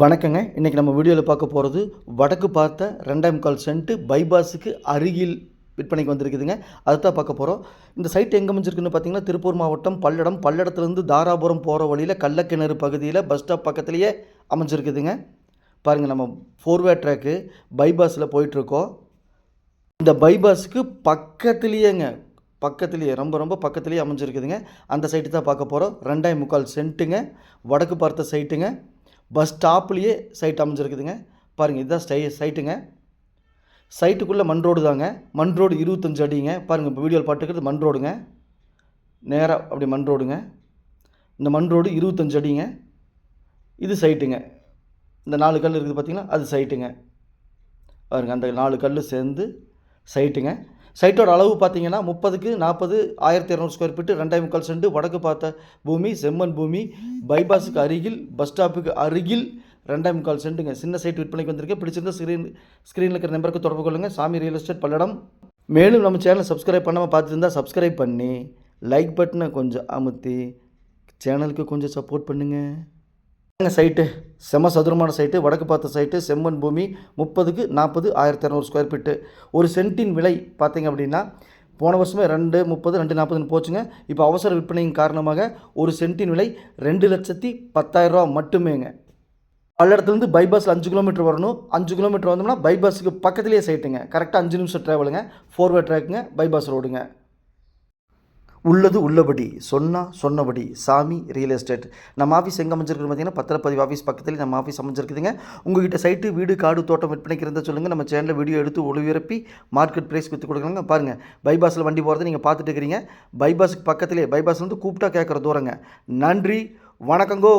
வணக்கங்க. இன்றைக்கி நம்ம வீடியோவில் பார்க்க போகிறது வடக்கு பார்த்த ரெண்டாம் கால் சென்ட்டு பைபாஸுக்கு அருகில் விற்பனைக்கு வந்திருக்குதுங்க. அதுதான் பார்க்க போகிறோம் இந்த சைட் எங்கே அமைஞ்சிருக்குன்னு பார்த்தீங்கன்னா திருப்பூர் மாவட்டம் பல்லடம். பல்லடத்துலேருந்து தாராபுரம் போகிற வழியில் கள்ளக்கிணறு பகுதியில் பஸ் ஸ்டாப் பக்கத்துலேயே அமைஞ்சிருக்குதுங்க. பாருங்கள் நம்ம ஃபோர்வே ட்ராக்கு பைபாஸில் போயிட்டுருக்கோம். இந்த பைபாஸுக்கு பக்கத்துலேயேங்க பக்கத்துலேயே ரொம்ப ரொம்ப பக்கத்துலேயே அமைஞ்சிருக்குதுங்க. அந்த சைட்டு தான் பார்க்க போகிறோம் ரெண்டாயிரம் முக்கால் சென்ட்டுங்க. வடக்கு பார்த்த சைட்டுங்க. பஸ் ஸ்டாப்லேயே சைட் அமைஞ்சிருக்குதுங்க. பாருங்கள் இதுதான் ஸ்டை சைட்டுங்க சைட்டுக்குள்ளே மண் ரோடு தாங்க. மண் ரோடு இருபத்தஞ்சு அடிங்க. பாருங்கள் இப்போ வீடியோவில் பார்த்துக்கிறது மண் ரோடுங்க நேராக அப்படி மண் ரோடுங்க இந்த மண் ரோடு இருபத்தஞ்சு அடிங்க. இது சைட்டுங்க இந்த நாலு கல் இருக்குது பார்த்திங்கன்னா அது சைட்டுங்க பாருங்க அந்த நாலு கல் சேர்ந்து சைட்டுங்க சைட்டோட அளவு பார்த்தீங்கன்னா முப்பதுக்கு நாற்பது ஆயிரத்தி இரநூறு ஸ்கொயர் ஃபீட்டு ரெண்டாயிரம் முக்கால் சென்ட். வடக்கு பார்த்த பூமி செம்மன் பூமி பைபாஸுக்கு அருகில் பஸ் ஸ்டாப்புக்கு அருகில் ரெண்டாயிரம் முக்கால் செண்டுங்க சின்ன சைட் விற்பனைக்கு வந்திருக்கு. பிடிச்சிருந்த ஸ்க்ரீன் ஸ்க்ரீனில் இருக்கிற நம்பருக்கு தொடர்பு கொள்ளுங்கள் சாமி ரியல் எஸ்டேட் பல்லடம். மேலும் நம்ம சேனலை சப்ஸ்கிரைப் பண்ணாமல் பார்த்துருந்தா சப்ஸ்கிரைப் பண்ணி லைக் பட்டனை கொஞ்சம் அமுத்தி சேனலுக்கு கொஞ்சம் சப்போர்ட் பண்ணுங்கள் சைட்டு செம சதுரமான சைட்டு வடக்கு பார்த்த சைட்டு செம்மண் பூமி முப்பதுக்கு நாற்பது ஆயிரத்தி இரநூறு ஸ்கொயர் ஃபீட்டு ஒரு சென்ட்டின் விலை பார்த்தீங்க அப்படின்னா போன வருஷமே ரெண்டு முப்பது ரெண்டு நாற்பதுன்னு போச்சுங்க. இப்போ அவசர விற்பனையின் காரணமாக ஒரு சென்ட்டின் விலை ரெண்டு லட்சத்தி பத்தாயிரரூவா மட்டுமேங்க. பல்லடத்துலேருந்து பைபாஸில் அஞ்சு கிலோமீட்டர் வரணும். அஞ்சு கிலோமீட்டர் வந்தோம்னா பைபாஸுக்கு பக்கத்துலேயே சைட்டுங்க கரெக்டாக அஞ்சு நிமிஷம் ட்ராவலுங்க ஃபோர்வே ட்ராக்குங்க பைபாஸ் ரோடுங்க உள்ளது உள்ளபடி சொன்னால் சொன்னபடி சாமி ரியல் எஸ்டேட் நம்ம ஆஃபீஸ் எங்கே அமைஞ்சிருக்கு பார்த்தீங்கன்னா பத்திரப்பதிவு ஆஃபீஸ் பக்கத்தில் நம்ம ஆஃபீஸ் அமைஞ்சிருக்குதுங்க. உங்ககிட்ட சைட்டு வீடு காடு தோட்டம் விற்பனைக்கு இருந்தால் சொல்லுங்கள் நம்ம சேனலில் வீடியோ எடுத்து ஒளிபரப்பி மார்க்கெட் ப்ரைஸ் விற்று கொடுக்குறாங்க பாருங்கள் பைபாஸில் வண்டி போகிறத நீங்கள் பார்த்துட்டு இருக்கிறீங்க. பைபாஸுக்கு பக்கத்திலே பைபாஸ் வந்து கூப்பிட்டா கேட்குற தூரங்க. நன்றி வணக்கங்கோ.